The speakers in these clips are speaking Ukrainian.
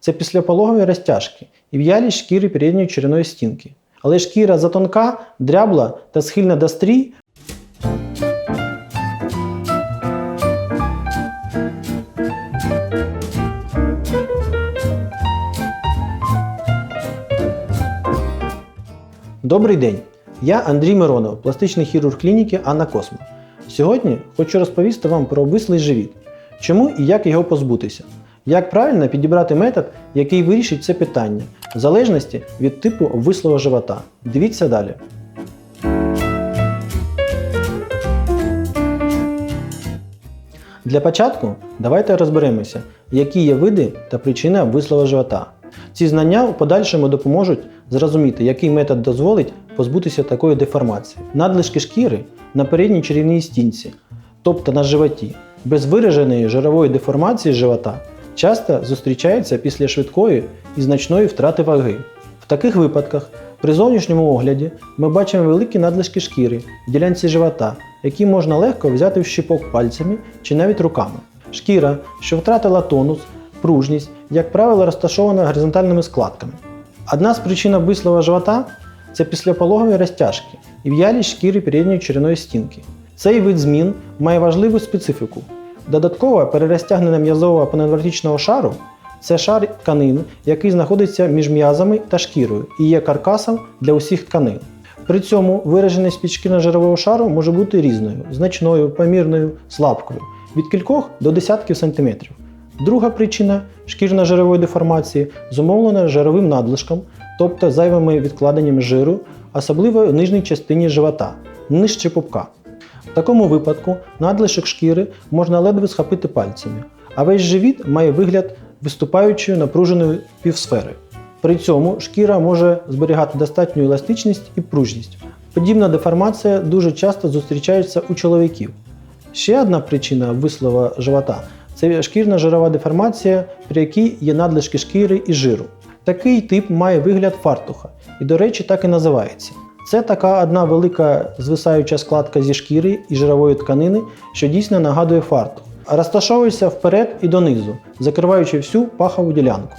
це післяпологові розтяжки і в'ялість шкіри передньої черевної стінки. Але шкіра затонка, дрябла та схильна до стрій Добрий день! Я Андрій Миронов, пластичний хірург клініки Анна Космо. Сьогодні хочу розповісти вам про обвислий живіт, чому і як його позбутися, як правильно підібрати метод, який вирішить це питання, в залежності від типу обвислого живота. Дивіться далі. Для початку давайте розберемося, які є види та причини обвислого живота. Ці знання в подальшому допоможуть зрозуміти, який метод дозволить позбутися такої деформації. Надлишки шкіри на передній черевній стінці, тобто на животі, без вираженої жирової деформації живота, часто зустрічаються після швидкої і значної втрати ваги. В таких випадках при зовнішньому огляді ми бачимо великі надлишки шкіри в ділянці живота, які можна легко взяти в щіпок пальцями чи навіть руками. Шкіра, що втратила тонус, пружність, як правило, розташована горизонтальними складками. Одна з причин обвислого живота це післяпологові розтяжки і в'ялість шкіри передньої черевної стінки. Цей вид змін має важливу специфіку. Додатково перерозтягнення м'язового паневротичного шару це шар тканин, який знаходиться між м'язами та шкірою і є каркасом для усіх тканин. При цьому вираженість підшкірно-жирового шару може бути різною, значною, помірною, слабкою від кількох до десятків сантиметрів. Друга причина шкірно-жирової деформації зумовлена жировим надлишком, тобто зайвими відкладеннями жиру, особливо в нижній частині живота, нижче пупка. В такому випадку надлишок шкіри можна ледве схопити пальцями, а весь живіт має вигляд виступаючої напруженої півсфери. При цьому шкіра може зберігати достатню еластичність і пружність. Подібна деформація дуже часто зустрічається у чоловіків. Ще одна причина вислова живота це шкірна жирова деформація, при якій є надлишки шкіри і жиру. Такий тип має вигляд фартуха і, до речі, так і називається. Це така одна велика звисаюча складка зі шкіри і жирової тканини, що дійсно нагадує фартух. Розташовується вперед і донизу, закриваючи всю пахову ділянку.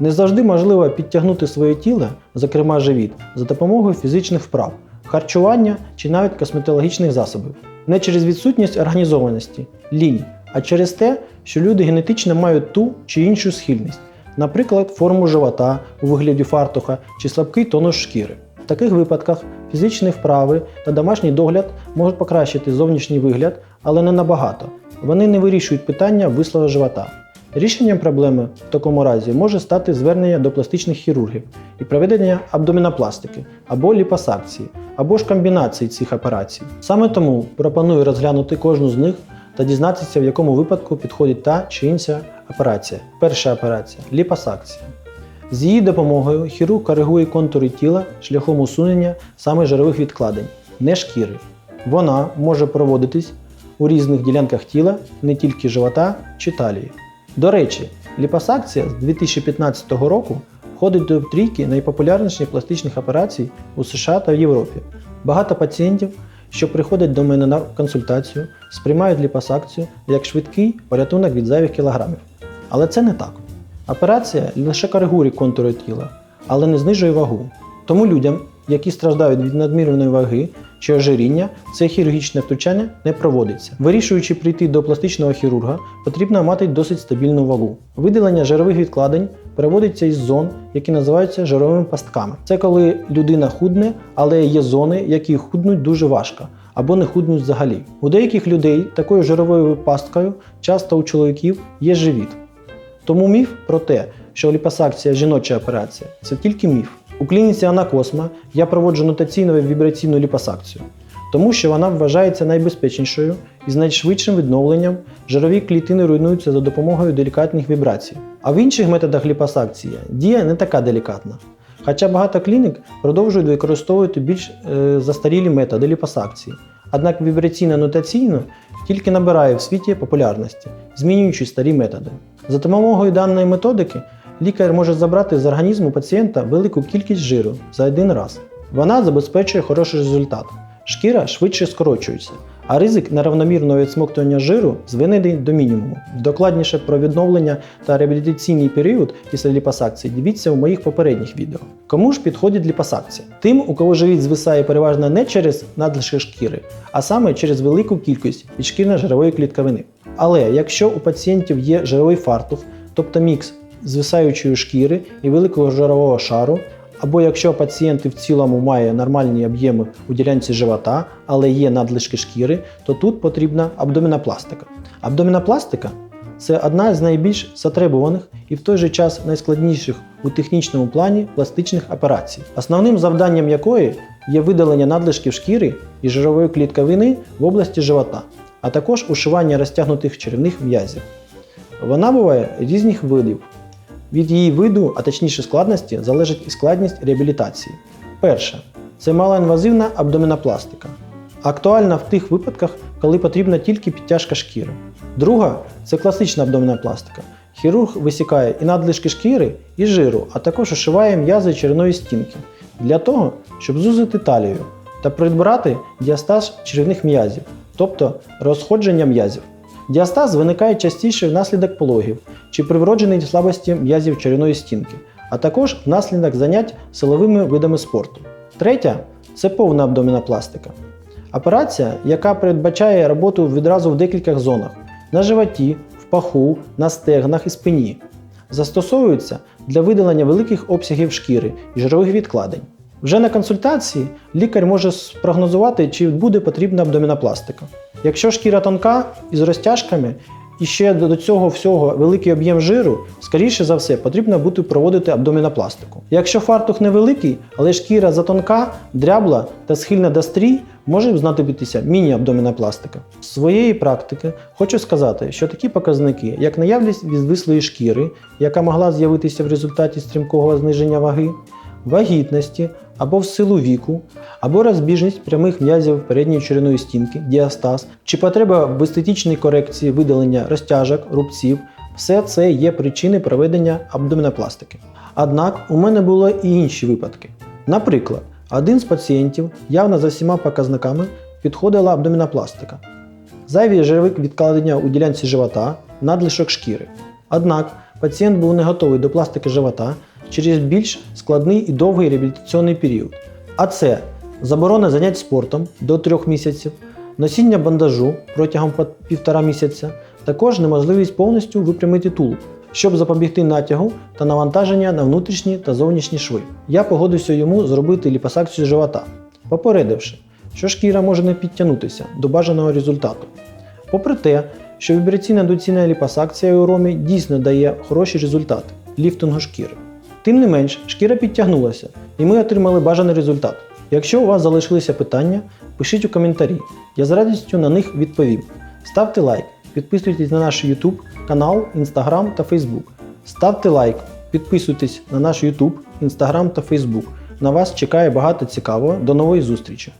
Не завжди можливо підтягнути своє тіло, зокрема живіт, за допомогою фізичних вправ, харчування чи навіть косметологічних засобів. Не через відсутність організованості, лінь, а через те, що люди генетично мають ту чи іншу схильність, наприклад, форму живота у вигляді фартуха чи слабкий тонус шкіри. В таких випадках фізичні вправи та домашній догляд можуть покращити зовнішній вигляд, але не набагато. Вони не вирішують питання вислого живота. Рішенням проблеми в такому разі може стати звернення до пластичних хірургів і проведення абдомінопластики або ліпосакції, або ж комбінації цих операцій. Саме тому пропоную розглянути кожну з них та дізнатися, в якому випадку підходить та чи інша операція. Перша операція ліпосакція. З її допомогою хірург коригує контури тіла шляхом усунення саме жирових відкладень, не шкіри. Вона може проводитись у різних ділянках тіла, не тільки живота чи талії. До речі, ліпосакція з 2015 року входить до трійки найпопулярніших пластичних операцій у США та в Європі. Багато пацієнтів, що приходять до мене на консультацію, сприймають ліпосакцію як швидкий порятунок від зайвих кілограмів. Але це не так. Операція лише коригує контури тіла, але не знижує вагу. Тому людям, які страждають від надмірної ваги чи ожиріння, це хірургічне втручання не проводиться. Вирішуючи прийти до пластичного хірурга, потрібно мати досить стабільну вагу. Видалення жирових відкладень переводиться із зон, які називаються жировими пастками. Це коли людина худне, але є зони, які худнуть дуже важко. Або не худнуть взагалі. У деяких людей такою жировою пасткою, часто у чоловіків, є живіт. Тому міф про те, що ліпосакція жіноча операція це тільки міф. У клініці Анакосма я проводжу нотаційну вібраційну ліпосакцію, тому що вона вважається найбезпечнішою і з найшвидшим відновленням жирові клітини руйнуються за допомогою делікатних вібрацій. А в інших методах ліпосакції дія не така делікатна. Хоча багато клінік продовжують використовувати більш е, застарілі методи ліпосакції. Однак вібраційно-нотаційно тільки набирає в світі популярності, змінюючи старі методи. За допомогою даної методики лікар може забрати з організму пацієнта велику кількість жиру за один раз. Вона забезпечує хороший результат. Шкіра швидше скорочується, а ризик неравномірного відсмоктування жиру звинений до мінімуму. Докладніше про відновлення та реабілітаційний період після ліпосакції дивіться у моїх попередніх відео. Кому ж підходить ліпосакція? Тим, у кого живіт звисає переважно не через надлишки шкіри, а саме через велику кількість підшкірно-жирової клітковини. Але якщо у пацієнтів є жировий фартух, тобто мікс звисаючої шкіри і великого жирового шару, або якщо пацієнт в цілому має нормальні об'єми у ділянці живота, але є надлишки шкіри, то тут потрібна абдомінопластика. Абдомінопластика це одна з найбільш затребуваних і в той же час найскладніших у технічному плані пластичних операцій, основним завданням якої є видалення надлишків шкіри і жирової клітковини в області живота, а також ушивання розтягнутих черевних м'язів. Вона буває різних видів. Від її виду, а точніше складності, залежить і складність реабілітації. Перше це малоінвазивна абдомінопластика. Актуальна в тих випадках, коли потрібна тільки підтяжка шкіри. Друга це класична абдомінопластика. Хірург висікає і надлишки шкіри, і жиру, а також ушиває м'язи черевної стінки для того, щоб зузити талію та прибрати діастаз черевних м'язів, тобто розходження м'язів. Діастаз виникає частіше внаслідок пологів чи при вродженій слабості м'язів черевної стінки, а також внаслідок занять силовими видами спорту. Третя це повна абдомінопластика. Операція, яка передбачає роботу відразу в декількох зонах на животі, в паху, на стегнах і спині. Застосовується для видалення великих обсягів шкіри і жирових відкладень. Вже на консультації лікар може спрогнозувати, чи буде потрібна абдомінопластика. Якщо шкіра тонка із розтяжками і ще до цього всього великий об'єм жиру, скоріше за все, потрібно буде проводити абдомінопластику. Якщо фартух невеликий, але шкіра затонка, дрябла та схильна до стрій, може знадобитися міні-абдомінопластика. З своєї практики хочу сказати, що такі показники, як наявність відвислої шкіри, яка могла з'явитися в результаті стрімкого зниження ваги, вагітності або в силу віку, або розбіжність прямих м'язів передньої черевної стінки, діастаз, чи потреба в естетичній корекції видалення розтяжок, рубців, все це є причини проведення абдомінопластики. Однак у мене були і інші випадки. Наприклад, один з пацієнтів явно за всіма показниками підходила абдомінопластика. Зайві жирові відкладення у ділянці живота, надлишок шкіри. Однак пацієнт був не готовий до пластики живота через більш складний і довгий реабілітаційний період. А це заборона занять спортом до 3 місяців, носіння бандажу протягом по- півтора місяця, також неможливість повністю випрямити тулуб, щоб запобігти натягу та навантаження на внутрішні та зовнішні шви. Я погодився йому зробити ліпосакцію живота, попередивши, що шкіра може не підтягнутися до бажаного результату. Попри те, що вібраційна доцільна ліпосакція у ромі дійсно дає хороші результати ліфтингу шкіри. Тим не менш, шкіра підтягнулася, і ми отримали бажаний результат. Якщо у вас залишилися питання, пишіть у коментарі. Я з радістю на них відповім. Ставте лайк, підписуйтесь на наш YouTube канал, Instagram та Facebook. Ставте лайк, підписуйтесь на наш YouTube, Instagram та Facebook. На вас чекає багато цікавого. До нової зустрічі!